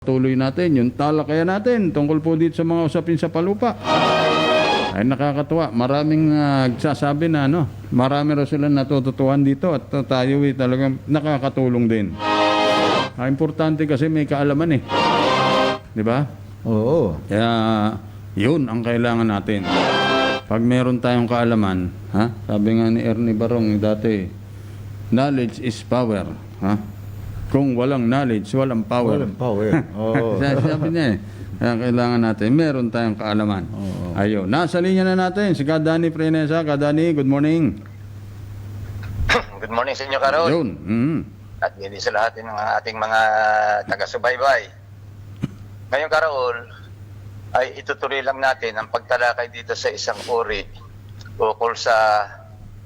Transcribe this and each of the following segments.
Tuloy natin yung talakayan natin tungkol po dito sa mga usapin sa palupa. Ay nakakatuwa. Maraming nagsasabi na ano, marami raw sila natututuhan dito at uh, tayo eh, talagang nakakatulong din. Ah, importante kasi may kaalaman eh. Di ba? Oo. Kaya yun ang kailangan natin. Pag meron tayong kaalaman, ha? Sabi nga ni Ernie Barong dati, knowledge is power, ha? Kung walang knowledge, walang power. Walang power. Oo. Sabi niya eh. Kaya kailangan natin, meron tayong kaalaman. Oo. Ayun. Nasa linya na natin si Kadani Prenesa. Kadani, good morning. Good morning sa inyo, Karol. Ayun. Mm. At hindi sa lahat ng ating mga taga-subaybay. Ngayon, Karol, ay itutuloy lang natin ang pagtalakay dito sa isang uri ukol sa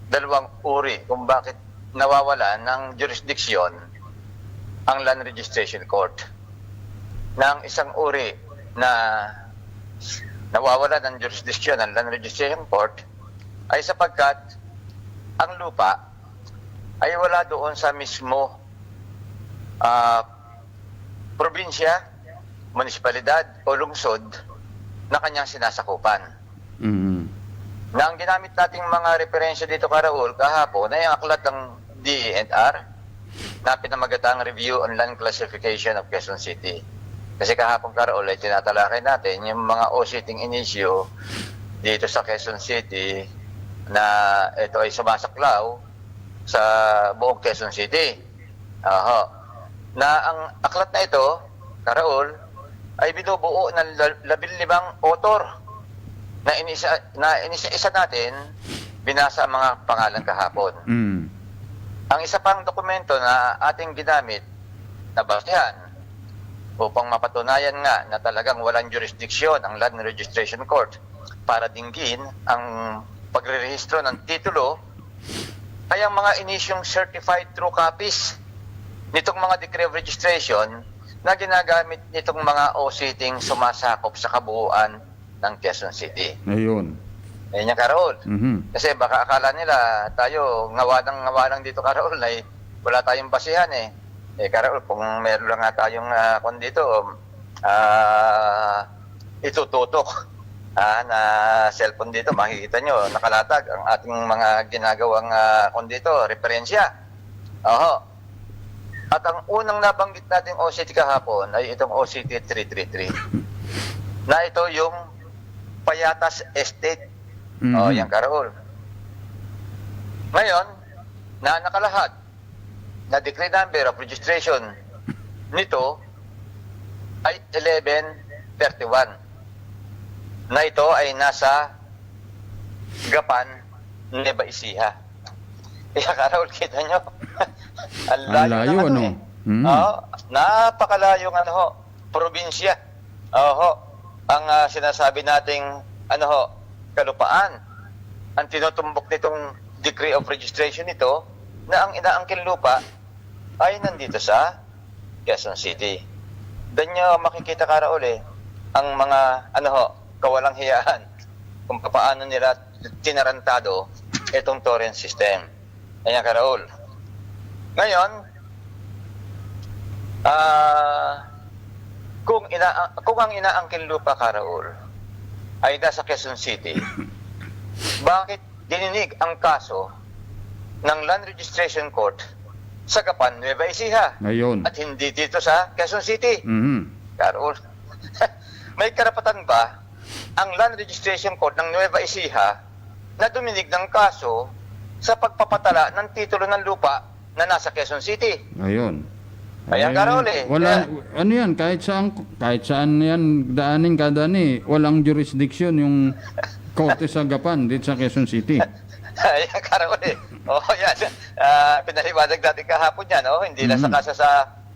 dalawang uri kung bakit nawawala ng jurisdiction ang Land Registration Court. Ng isang uri na nawawala ng jurisdiction ng Land Registration Court ay sapagkat ang lupa ay wala doon sa mismo ah, probinsya, munisipalidad o lungsod na kanyang sinasakupan. Mm. Na ang ginamit nating mga referensya dito Karaul kahapon ay ang aklat ng DENR na pinamagatang Review on Land Classification of Quezon City. Kasi kahapon Karaul ay tinatalakay natin yung mga o-sitting initio dito sa Quezon City na ito ay sumasaklaw sa buong Quezon City. Aho. Na ang aklat na ito, Karaol, ay binubuo ng la- labil limang author na inisa, na inisa-isa natin binasa ang mga pangalan kahapon. Mm. Ang isa pang dokumento na ating ginamit na basehan upang mapatunayan nga na talagang walang jurisdiksyon ang Land Registration Court para dinggin ang pagrerehistro ng titulo ay ang mga inisyong certified true copies nitong mga decree of registration na ginagamit nitong mga o-sitting sumasakop sa kabuuan ng Quezon City. Ayun. Ayun yung Karol. Mhm. Kasi baka akala nila tayo ngawa ng ngawa lang dito Karol ay wala tayong basihan eh. Eh Karol, kung meron lang nga tayong uh, kung dito, ah itututok ah, na cellphone dito, makikita nyo, nakalatag ang ating mga ginagawang uh, kung dito, referensya. Oho. At ang unang nabanggit nating OCT kahapon ay itong OCT 333 na ito yung Payatas Estate Mhm. Oh, yan Karol. Ngayon, na nakalahat na decree number of registration nito ay 1131. Na ito ay nasa Gapan, Nueva Ecija. Kaya Karol, kita nyo. ang layo, layo, ng ano? eh. Mm. Oo, napakalayong ano ho, probinsya. Oo, ang ah, sinasabi nating ano ho, kalupaan. Ang tinutumbok nitong decree of registration nito na ang inaangkin lupa ay nandito sa Quezon City. Doon nyo makikita karaol eh, ang mga ano ho, kawalang hiyaan kung paano nila tinarantado itong torrent system. Ayan karaol. Ngayon, ah kung ina kung ang inaangkin lupa Karaol ay nasa Quezon City, bakit dininig ang kaso ng Land Registration Court sa Gapan, Nueva Ecija Ayun. at hindi dito sa Quezon City? Mhm. Karol, may karapatan ba ang Land Registration Court ng Nueva Ecija na duminig ng kaso sa pagpapatala ng titulo ng lupa na nasa Quezon City? Ayun. Ayan, Eh, Karol, eh. Wala, ano yan, kahit saan, kahit saan yan daanin kadani, walang jurisdiction yung korte sa Gapan dito sa Quezon City. Ayan, Karol eh. Oo, yan. Ah, pinaliwanag natin kahapon yan, oh. Hindi lang sa Mhm. kasa sa,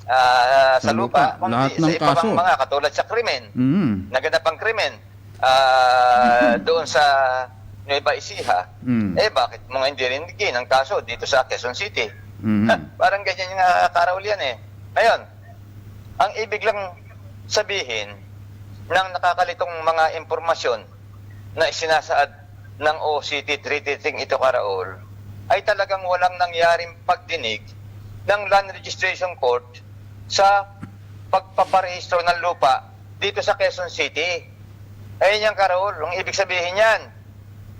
ah, sa Sa lupa. lupa, Lahat ng sa iba pang kaso. mga katulad sa krimen. Mhm. Naganap ang krimen ah, doon sa Nueva Ecija. Mm. Eh, bakit mga hindi rinigin ang kaso dito sa Quezon City? Mhm. Ha, parang ganyan yung uh, Karol yan eh. Ngayon, ang ibig lang sabihin ng nakakalitong mga impormasyon na isinasaad ng OCT 333 ito Karaol ay talagang walang nangyaring pagdinig ng Land Registration Court sa pagpaparehistro ng lupa dito sa Quezon City. Ayun yung Karol, ang ibig sabihin yan,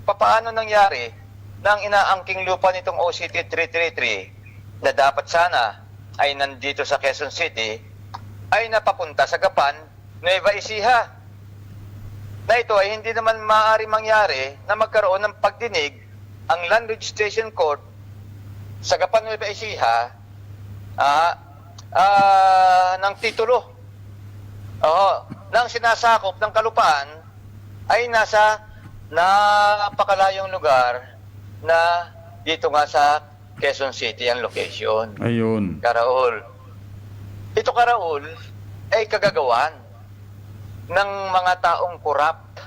papaano nangyari na ang inaangking lupa nitong OCT 333 na dapat sana ay nandito sa Quezon City ay napapunta sa Gapan, Nueva Ecija. Na ito ay hindi naman maaari mangyari na magkaroon ng pagdinig ang Land Registration Court sa Gapan, Nueva Ecija ah, ah, ng titulo. Oo, ng sinasakop ng kalupaan ay nasa napakalayong lugar na dito nga sa Quezon City ang location. Ayun. Karaol. Ito Karaol ay kagagawan ng mga taong corrupt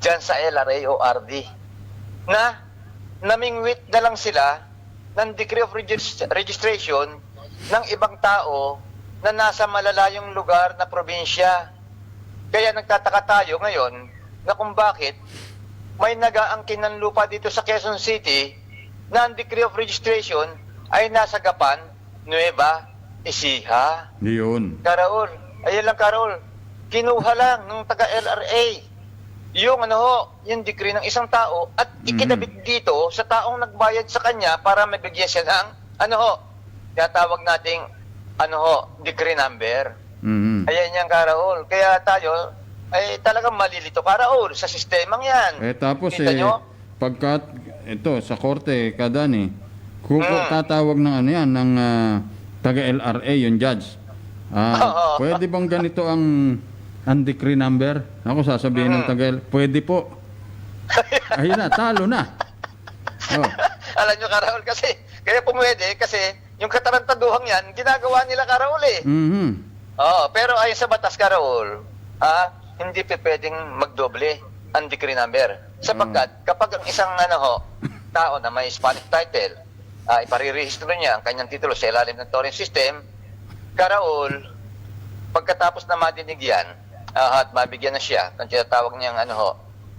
dyan sa LRA o RD na namingwit na lang sila ng decree of regis- registration ng ibang tao na nasa malalayong lugar na probinsya. Kaya nagtataka tayo ngayon na kung bakit may nagaangkin ng lupa dito sa Quezon City na ang decree of registration ay nasa Gapan, Nueva, Ecija. Yun. Karaol, ayun lang Karaol, kinuha lang ng taga-LRA yung ano ho, yung decree ng isang tao at ikinabit dito sa taong nagbayad sa kanya para mabigyan siya ng ano ho, tinatawag nating ano ho, decree number. Mhm. Ayan yan Karaol. Kaya tayo ay talagang malilito Karaol sa sistemang yan. Eh tapos Kita eh, nyo? pagkat ito sa korte kadani, kung Mm. tatawag ng ano yan ng ah, taga LRA yung judge. Ah, Oo. pwede bang ganito ang ang decree number? Ako sasabihin Mm. ng taga pwede po. Ayun na, talo na. Oh. Alam nyo Karaol kasi, kaya pumwede kasi yung katarantaduhang yan, ginagawa nila Karaol eh. Mhm. Oo, pero ayon sa batas Karaol, ah, hindi pa pwedeng magdoble ang number. Sapagkat kapag ang isang ano ho, tao na may Spanish title, ah, iparirehistro niya ang kanyang titulo sa ilalim ng torrent system, Karaol, pagkatapos na madinig yan, ah, at mabigyan na siya ng tinatawag niyang ano ho,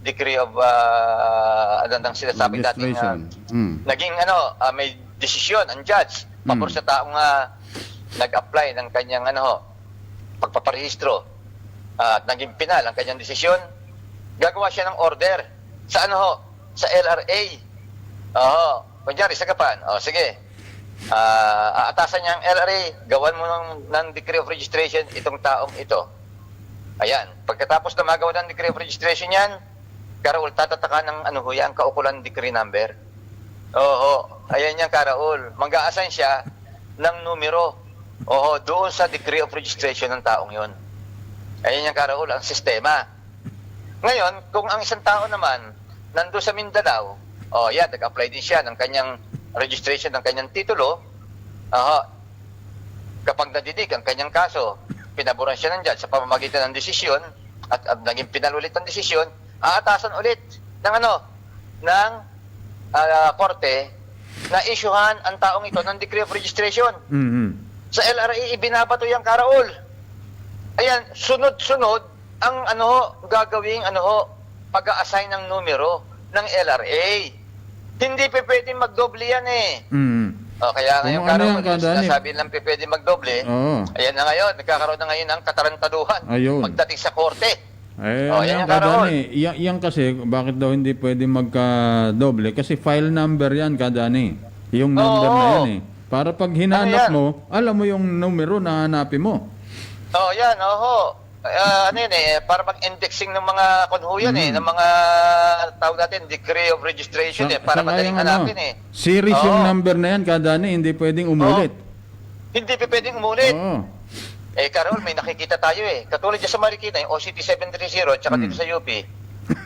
decree of uh, ano nang sinasabi natin Registration. Mm. naging ano, ah, may desisyon ang judge pabor Mm. sa taong ah, nag-apply ng kanyang ano ho, pagpaparehistro Ah, at naging pinal ang kanyang desisyon, gagawa siya ng order sa ano ho, sa LRA. Oo, kunyari sa Gapan. O sige, Ah, aatasan niya ang LRA, gawan mo ng, ng decree of registration itong taong ito. Ayan, pagkatapos na magawa ng decree of registration yan, Karaul, tatataka ng ano ho yan, kaukulan decree number. Oo, ayan yan Karaul. Mag-a-assign siya ng numero. Oo, doon sa decree of registration ng taong yon. Ayan yan Karaul, ang sistema. Ngayon, kung ang isang tao naman nando sa Mindanao, oh, yan, nag-apply din siya ng kanyang registration ng kanyang titulo. Aha. Kapag nadinig ang kanyang kaso, pinaboran siya ng judge sa pamamagitan ng desisyon at, at naging pinalulit ang desisyon, aatasan ulit ng ano, ng ah, korte na isyuhan ang taong ito ng decree of registration. Mhm. Sa LRA, ibinabato yung karaol. Ayan, sunod-sunod ang ano ho, gagawing ano ho, pag-a-assign ng numero ng LRA. Hindi pa pwedeng magdoble yan eh. Mhm. O, kaya Kung ngayon, ano karaol, yan, kadani? sinasabi lang pa pwede magdoble. Oo. Ayan na ngayon, nagkakaroon na ngayon ng katarantaduhan. Ayun. Pagdating sa korte. Eh, Oh, ano yan yan yung kadani? Yan, yan kasi, bakit daw hindi pwede magka-doble? Kasi file number yan, kadani. Yung number Oo. na yan eh. Para pag hinanap Ano yan? mo, alam mo yung numero na hanapin mo. Oh, yan, oho. Ah, ano yun eh, para mag-indexing ng mga kunhuyan eh, Mm. ng mga tawag natin, decree of registration eh, para madaling ano, hanapin eh. Series Oo. yung number na yan, kadani, hindi pwedeng umulit. Hindi pa pwedeng umulit. Oo. Eh, Carol, may nakikita tayo eh. Katulad dyan sa Marikina, yung OCT 730, tsaka dito sa UP.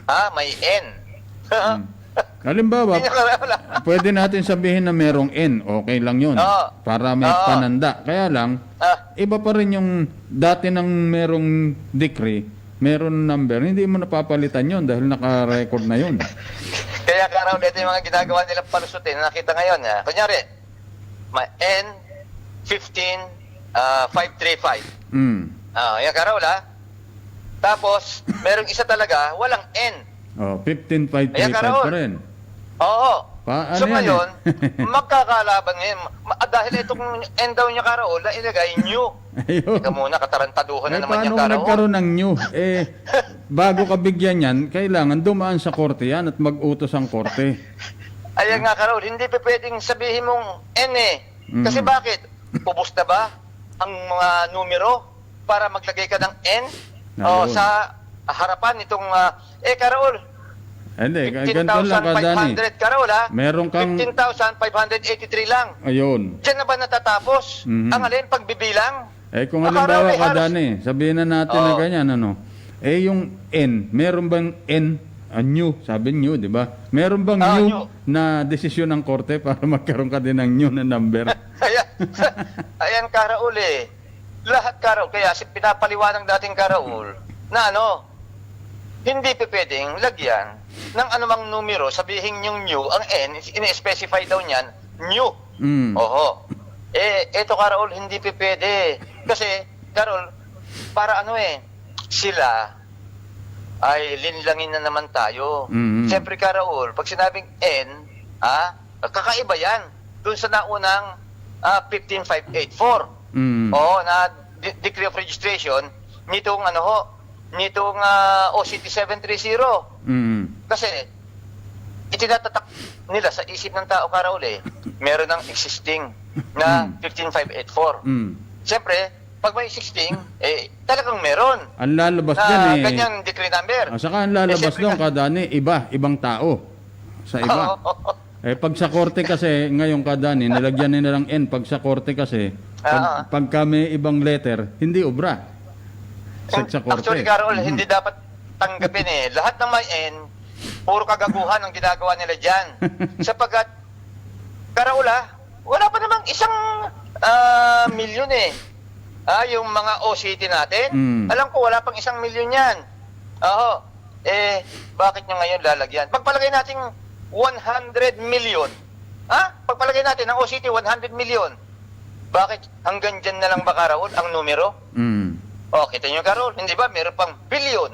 ha, may N. Halimbawa, pwede natin sabihin na merong N, okay lang yun. Oo. Para may Oo. pananda. Kaya lang, ah, iba pa rin yung dati ng merong decree, meron number, hindi mo napapalitan yun dahil naka-record na yun. kaya Carol, ito yung mga ginagawa nilang palusutin na nakita ngayon. Ha? Kunyari, may N 15 ah, 535. Mm. Ah, yan Carol ha. Tapos, merong isa talaga, walang N. Oh, 15535 Ayan, Karaol. pa rin. Oo. Pa- ano so yan ngayon, eh? magkakalaban ngayon. Ma- ah, dahil itong end daw niya Karaol, na ilagay new. Ayun. Teka muna, katarantaduhan Eh, na naman paano yung kung Karaol. nagkaroon ng new? Eh, bago ka bigyan yan, kailangan dumaan sa korte yan at mag-utos ang korte. Ayan nga Karaol, hindi pa pwedeng sabihin mong N eh. Kasi Mm. bakit? Ubus na ba ang mga numero para maglagay ka ng N? O Ayun. sa harapan nitong, ah, eh Karaol, Hindi, g- ganito lang ka, Dani. 15,500 Karaol ha? Meron kang- 15,583 lang. Ayun. Diyan na ba natatapos? Mhm. Ang alin, pagbibilang? Eh kung halimbawa ka, Dani, sabihin na natin na Oo. ganyan, ano? Eh yung N, meron bang N? A new, sabi new, di ba? Meron bang Ah, new, new. na desisyon ng korte para magkaroon ka din ng new na number? Ayan, ayan Karaul eh. Lahat Karaul. Kaya si pinapaliwanag dating Karaul na ano, hindi pa pwedeng lagyan ng anumang numero, sabihin yung new, ang N, in-specify daw niyan, new. Mm. Oho. Eh, eto Karaul, hindi pa pwede. Kasi, Karaul, para ano eh, sila ay linlangin na naman tayo. Mhm. Siyempre, Karaul, pag sinabing N, ah, kakaiba yan. Doon sa naunang ah, 15584. Mm. Oo, na de- decree of registration nitong ano ho, nitong ah, OCT 730. Mm. Kasi itinatatak nila sa isip ng tao Karaul eh, meron ng existing na Mm. 15584. Mm. Siyempre, pag may existing, eh, talagang meron Ang lalabas na dyan eh. ganyan decree number. Ah, saka ang lalabas Eh, doon, ka- kadani, iba, ibang tao. Sa iba. Eh pag sa korte kasi, ngayon kadani, nilagyan nila ng N. Pag sa korte kasi, Ah. pag, pagka may ibang letter, hindi obra. Sa, sa korte. Actually, Carol, Mhm. hindi dapat tanggapin eh. Lahat ng may N, puro kagaguhan ang ginagawa nila dyan. Sapagkat, Carol ah, wala pa namang isang ah, milyon eh. Ah, yung mga OCT natin, Mm. alam ko wala pang isang milyon yan. Oo. Eh, bakit nyo ngayon lalagyan? Pagpalagay natin 100 million. Ha? Pagpalagay natin ang OCT 100 million. Bakit hanggang dyan na lang ba, Carol, ang numero? Mm. Oh, kita nyo Carol, hindi ba? Meron pang billion.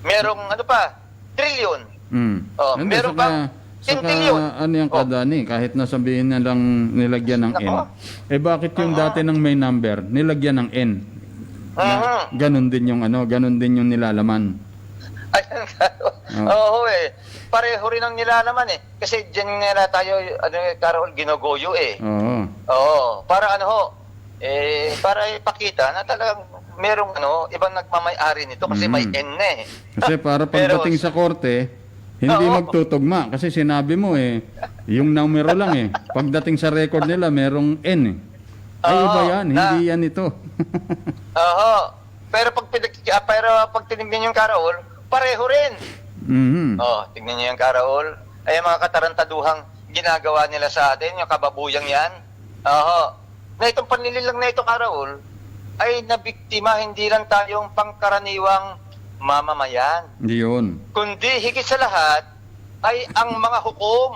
Merong ano pa? Trillion. Mm. Oh, Hindi, meron saka, bang saka, 10 billion? ano yung Oh. kadani, kahit nasabihin na lang nilagyan ng N. Nako. Eh bakit yung Oo. dati ng may number, nilagyan ng N? Na, ganun din yung ano, ganun din yung nilalaman. Ayan, Carol. Oh. Oo, eh. Pareho rin ang nilalaman eh. Kasi dyan nga na tayo, ano, Carol, ginogoyo eh. Oo. Oo. Para ano ho, eh, para ipakita na talagang merong ano, ibang nagmamay-ari nito kasi Mhm. may N na eh. Kasi para Pero- pagdating sa korte, hindi Oo. magtutugma. Kasi sinabi mo eh, yung numero lang eh. Pagdating sa record nila, merong N eh. Ay, Oo, iba yan. na- Hindi yan ito. Oo. Pero pag, ah, pero pag tinignan yung Carol, pareho rin. Mhm. Oh, tignan niyo yung Karaol. Ay, mga katarantaduhang ginagawa nila sa atin, yung kababuyang yan. Oo. Na itong panlililang na ito, Karaol, ay nabiktima hindi lang tayong pangkaraniwang mamamayan, Yun. kundi higit sa lahat ay ang mga hukom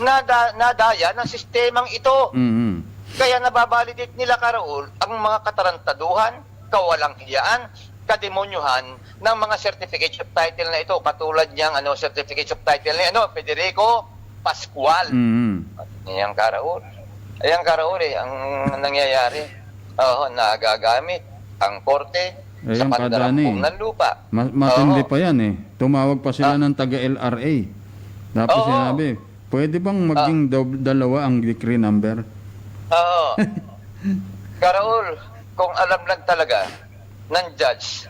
na da- nadaya ng sistemang ito. Mhm. Kaya nababalidate nila Karaol ang mga katarantaduhan, kawalang hiyaan, kademonyuhan ng mga certificates of title na ito. Katulad niyang ano, certificates of title na ano, Federico Pascual. Mhm. Yan Karaol. Ayan Karaol eh, ang nangyayari. Oo, nagagamit ang korte sa Ayan, pandarampong kadani. ng lupa. Ma- matindi Oo. pa yan eh. Tumawag pa sila Ah. ng taga-LRA. Tapos Oo. sinabi, pwede bang maging daw- dalawa ang decree number? Oo. Karaol, kung alam lang talaga ng judge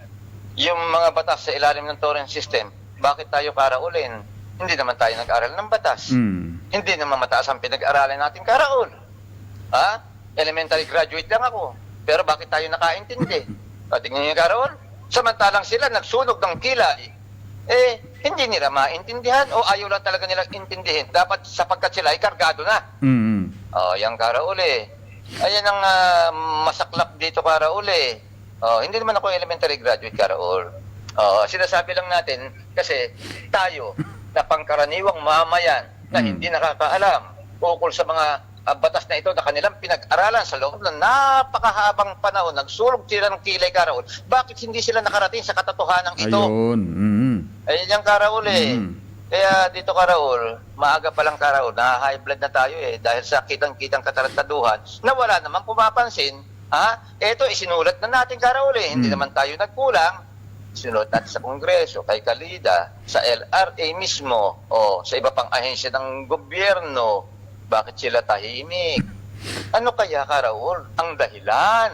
yung mga batas sa ilalim ng torrent system, bakit tayo karaulin? Hindi naman tayo nag-aral ng batas. Mm. Hindi naman mataas ang pinag-aralan natin karaul. Ha? Elementary graduate lang ako. Pero bakit tayo nakaintindi? O, tingnan yung karaul. Samantalang sila nagsunog ng kilay, eh, hindi nila maintindihan o ayaw lang talaga nilang intindihin. Dapat sapagkat sila ay kargado na. Mhm. Oh, yung karauli. Ayan ang ah, masaklap dito karauli. Oh, hindi naman ako elementary graduate karaul. Oh, sinasabi lang natin kasi tayo na pangkaraniwang mamayan na Mm. hindi nakakaalam ukol sa mga ah, batas na ito na kanilang pinag-aralan sa loob ng napakahabang panahon, nagsulog sila ng kilay karaul. Bakit hindi sila nakarating sa katotohanan ito? Ayun. Mhm. Ayun yung karauli. Mm. Kaya dito ka Raul, maaga pa lang ka Raul, na high blood na tayo eh dahil sa kitang-kitang katarantaduhan na wala namang pumapansin. Ha? Ito isinulat na natin ka Raul eh. Hindi Hmm. naman tayo nagkulang. Sinulat natin sa Kongreso, kay Kalida, sa LRA mismo, o sa iba pang ahensya ng gobyerno. Bakit sila tahimik? Ano kaya ka Raul? Ang dahilan.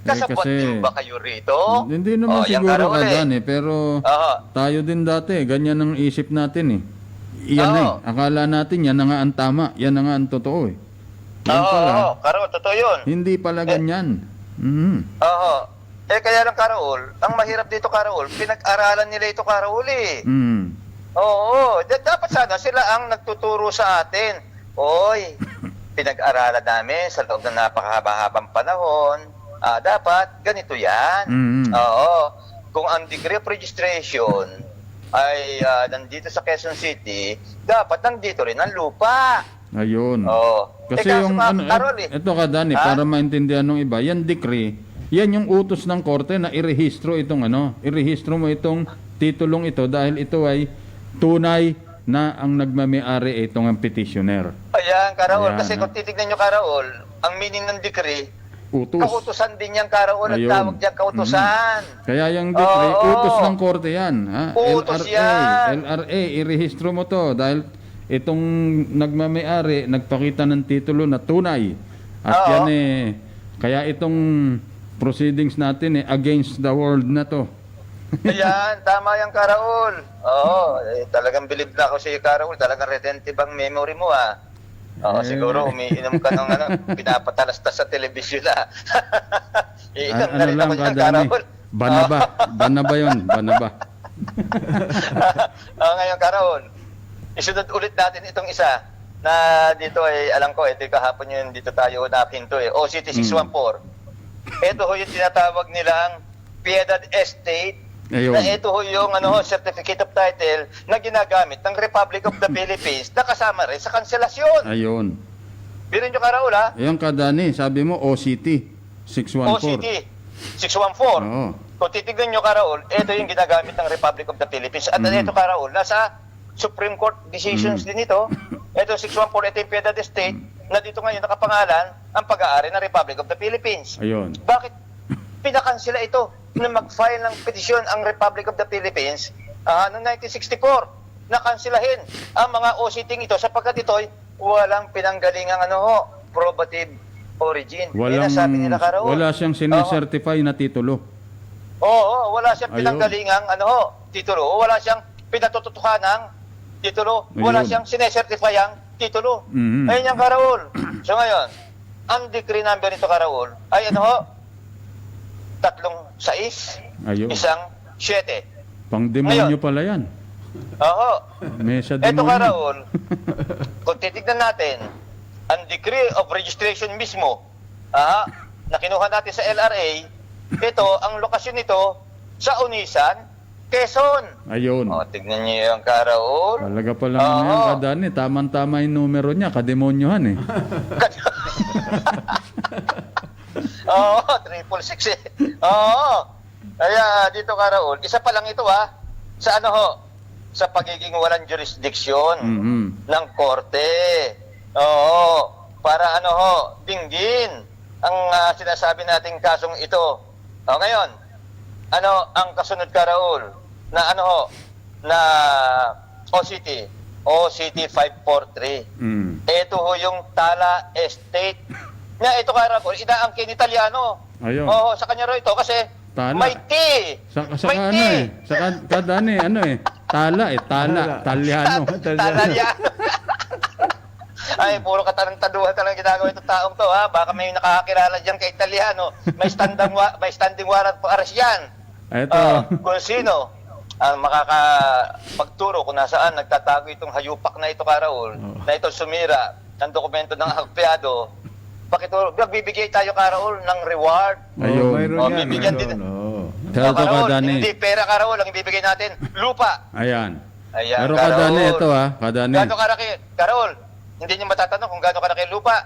Eh, Kasabot kasi- din ba kayo rito? Hindi naman Oh, siguro ka Raul, eh. kadan eh, pero Oo. tayo din dati, ganyan ang isip natin eh. Iyan na eh. Akala natin yan na nga ang tama, yan na nga ang totoo eh. Yan Oo, pala, oo, Karol, totoo yun. hindi pala ganyan. Mhm. Oo. Eh kaya lang Karaol, ang mahirap dito Karaol, pinag-aralan nila ito Karaol eh. Mhm. Oo, da- dapat sana sila ang nagtuturo sa atin. Oy, pinag-aralan namin sa loob ng napakahaba-habang panahon. Ah, dapat ganito 'yan. Mhm. Oo. Kung ang degree of registration ay ah, nandito sa Quezon City, dapat nandito rin ang lupa. Ayun. Oo. Kasi eh, kaso yung ano, Karol, eh. ito ka Dani, Ha? para maintindihan ng iba, yan decree, yan yung utos ng korte na irehistro itong ano, irehistro mo itong titulong ito dahil ito ay tunay na ang nagmamayari itong ang petitioner. Ayan, Karaol. Ayan, Kasi ha? kung titignan nyo, Karaol, ang meaning ng decree, Utos. kautusan din yan, Karaol. Ang tawag dyan, kautusan. Kaya yung decree, Oo. utos ng korte yan. Ha? Utos LRA, yan. LRA, irehistro mo to dahil itong nagmamayari, nagpakita ng titulo na tunay. At Oo. yan eh, kaya itong proceedings natin eh, against the world na to. Ayan, tama yan, Karaol. Oo, eh, talagang believe na ako sa iyo, Karaol. Talagang retentive ang memory mo, ah. Oo, Eh. siguro umiinom ka ng ano, pinapatalastas sa telebisyon, ah. Iinom na rin ako ka, dyan, Dani? Karaol. Banaba. Banaba yun. Banaba. Oo, ngayon, Karaol. Isunod ulit natin itong isa na dito ay, alam ko, ito kahapon yun, dito tayo napinto eh. OCT 614. Ito ho yung tinatawag nilang Piedad Estate Ayun. na ito ho yung ano, certificate of title na ginagamit ng Republic of the Philippines na kasama rin sa kanselasyon. Ayun. Birin nyo Karaul ha? Ayun ka, Dani. Sabi mo, OCT. 614. OCT 614. Oo. Kung titignan nyo Karaul, ito yung ginagamit ng Republic of the Philippines. At Mhm. ito Karaul, nasa Supreme Court decisions Mhm. din ito. Ito 614, ito yung Piedad Estate na dito ngayon nakapangalan ang pag-aari ng Republic of the Philippines. Ayun. Bakit pinakansila ito na mag-file ng petisyon ang Republic of the Philippines ah, noong 1964 na kansilahin ang mga OCT ito sapagkat ito'y walang pinanggalingang ano ho, probative origin. Walang, ang sabi nila Karaol. wala siyang sinecertify na titulo. Oo, oo, wala siyang Ayun. pinanggalingang ano ho, titulo. Wala siyang pinatututukanang titulo. Wala Ayun. siyang sinesertifyang titulo. Mhm. Ayun yung Karaol. so ngayon, ang decree number nito Karaol ay ano ho, tatlong sais, Ayun. isang siyete. Pang demonyo Ngayon. pala yan. Oo. Mesa Ito demonyo. Karaol, kung titignan natin, ang degree of registration mismo, ah, na kinuha natin sa LRA, ito, ang lokasyon nito sa Unisan, Quezon. Ayun. O, tignan niyo yung Karaol. Talaga pala Oo. yan, kadani. Tama-tama yung numero niya. Kademonyohan eh. Oo, triple six eh. Oo. Kaya dito Karaol, isa pa lang ito ha, sa ano ho, sa pagiging walang jurisdiction Mhm. ng korte. Oo, para ano ho, dinggin ang ah, sinasabi nating kasong ito. O ngayon, ano ang kasunod ka Raul na ano ho, na OCT, OCT 543. Mm. Ito ho yung Tala Estate. Na ito ka Raul, inaangkin Italiano. Ayun. Oo, sa kanya raw ito kasi Tala. may T. Sa, sa may ano T. eh. Sa kad, kadani, ano eh. Tala eh. Tala. Talyano. Italiano. Ay, puro katarantaduhan talaga ginagawa itong taong to, ha? Baka may nakakakilala diyan kay Italiano. May standing, wa- may standing warrant for arrest yan. Ito. Ah, kung sino ang makakapagturo kung nasaan nagtatago itong hayupak na ito, Karaul, Oh. na ito sumira ng dokumento ng akpyado, pakituro, bibigay tayo, Karaul, ng reward. Ayun. Oh, mayroon Oh, yan. bibigyan mayroon, din. oo. Pero ito Karaul, kadani. hindi pera, Karaul, ang ibibigay natin, lupa. Ayan. Ayan, Pero Karaol. kadani ito ah. Kadani. Gaano kalaki, Karol? Hindi niyo matatanong kung gaano kalaki yung lupa.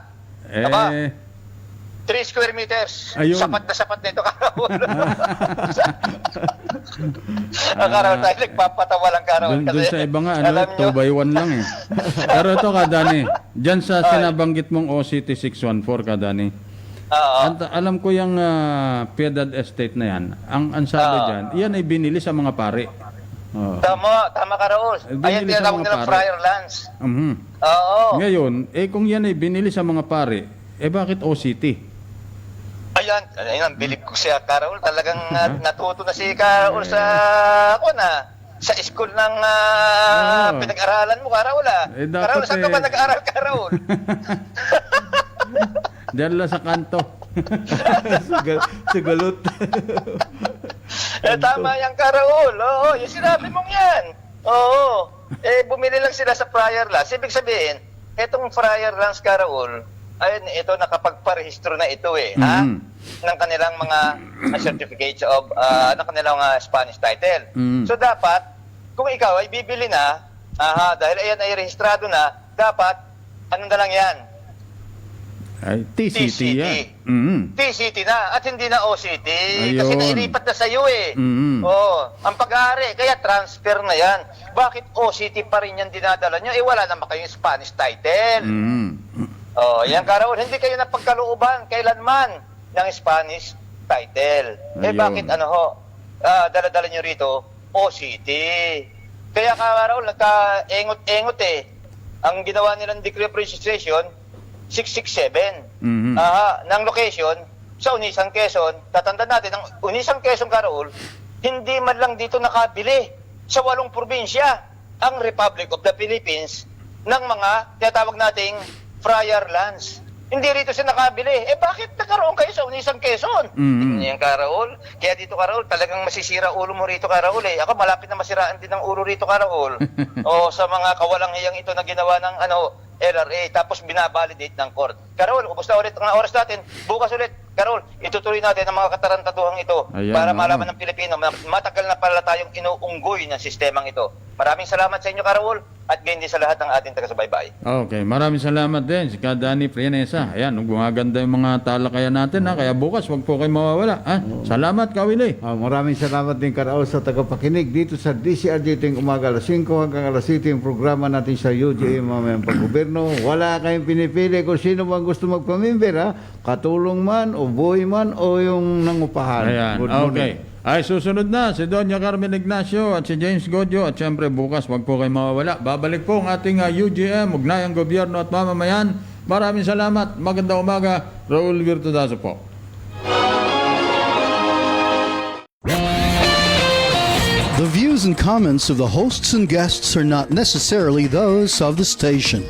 Eh, Aba, 3 square meters. Ayun. Sapat na sapat nito Karaul. Ang Karaul tayo nagpapatawa lang. Doon, doon kasi sa iba nga, ano, alam nyo, 2 by 1 lang eh. Pero ito ka, Dani, dyan sa sinabanggit mong OCT 614 ka, Dani, Oo. Ant- alam ko yung ah, Piedad Estate na yan, ang, ang sabi Ah. dyan, yan ay binili sa mga pare. Oh. Tama, tama Karaul. Eh, Ayan binili sa tinatawag mga nilang pare. prior lands. Mhm. Oo. Ngayon, eh kung yan ay binili sa mga pare, eh bakit OCT? Ayan, ayan, bilib ko siya, Karaul. Talagang uh, natuto na si Karaul sa, ako na, sa school ng ah, Oo. pinag-aralan mo, Karaul ah. Eh, dapat Karaul, saan ka eh. ba nag-aral, Karaul? Diyan lang sa kanto. Sugal, sugalot. eh, tama yan, Karaul. Oo, yung sinabi mong yan. Oo. Eh, bumili lang sila sa prior lands. Ibig sabihin, etong prior lands, Karaul, ayun, ito nakapagparehistro na ito eh, ha? Mhm. Ng kanilang mga certificates of, uh, ng kanilang mga Spanish title. Mhm. So, dapat, kung ikaw ay bibili na, aha, dahil ayan ay rehistrado na, dapat, ano na lang yan? Ay, TCT, TCT. yan. Mhm. TCT na at hindi na OCT kasi Ayun. nailipat na sa iyo eh. Mhm. Oo, ang pag-aari kaya transfer na 'yan. Bakit OCT pa rin yan dinadala nyo? Eh wala naman kayong Spanish title. Mhm. Oh, yan Karaul, hindi kayo napagkalooban kailanman ng Spanish title. Eh Ayun. bakit ano ho? Ah, dala-dala nyo rito OCT. Kaya Karaul, nagka-engot-engot eh. Ang ginawa nilang decree of registration 667. Mhm. Aha, ng location sa Unisan Quezon. Tatandaan natin, ang Unisan Quezon Karaul, hindi man lang dito nakabili sa walong probinsya ang Republic of the Philippines ng mga tinatawag nating friar lands. Hindi rito siya nakabili. Eh bakit nagkaroon kayo sa Unisan Quezon? Mhm. Niyo yan, Karaul. Kaya dito, Karaul, talagang masisira ulo mo rito, Karaul. Eh. Ako malapit na masiraan din ng ulo rito, Karaul. o sa mga kawalang hiyang ito na ginawa ng ano, LRA, tapos binabalidate ng court. Karol, ubos na ulit ang oras natin. Bukas ulit, Karol, itutuloy natin ang mga katarantaduhang ito Ayan, para oo. malaman ng Pilipino na matagal na pala tayong inuunggoy ng sistemang ito. Maraming salamat sa inyo, Karol, at gayon din sa lahat ng ating taga-subaybay. Okay, maraming salamat din si Kadani Prianesa. Ayan, gumaganda yung mga talakayan natin ha. Kaya bukas, wag po kayo mawawala. Ha? Salamat, Kawili. Ah, maraming salamat din Karaol sa tagapakinig dito sa DCRJ ting umaga alas 5 hanggang alas 7 yung programa natin sa UGA mamayang paggoberno. Wala kayong pinipili kung sino bang gusto magpamimber ha. Katulong man o buhay man o yung nangupahan. Ayan, Good morning. okay. Ay, susunod na si Doña Carmen Ignacio at si James Godio at syempre bukas wag po kayo mawawala. Babalik po ang ating uh, UGM, Ugnayang Gobyerno at Mamamayan. Maraming salamat. Magandang umaga. Raul Virtudazo po. The views and comments of the hosts and guests are not necessarily those of the station.